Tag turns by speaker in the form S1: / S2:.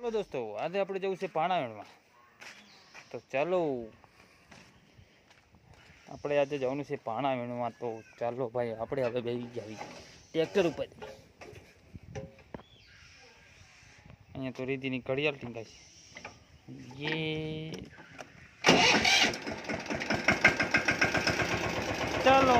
S1: ચાલો દોસ્તો, આજે આપણે જવું છે પાણાવેણમાં તો ચાલો, આપણે આજે જવાનું છે પાણાવેણમાં તો ચાલો ભાઈ, આપણે હવે બેસી જાવી ટ્રેક્ટર ઉપર. અહીંયા તો રીતિની ઘડિયાળ ટીંગાય છે ચાલો.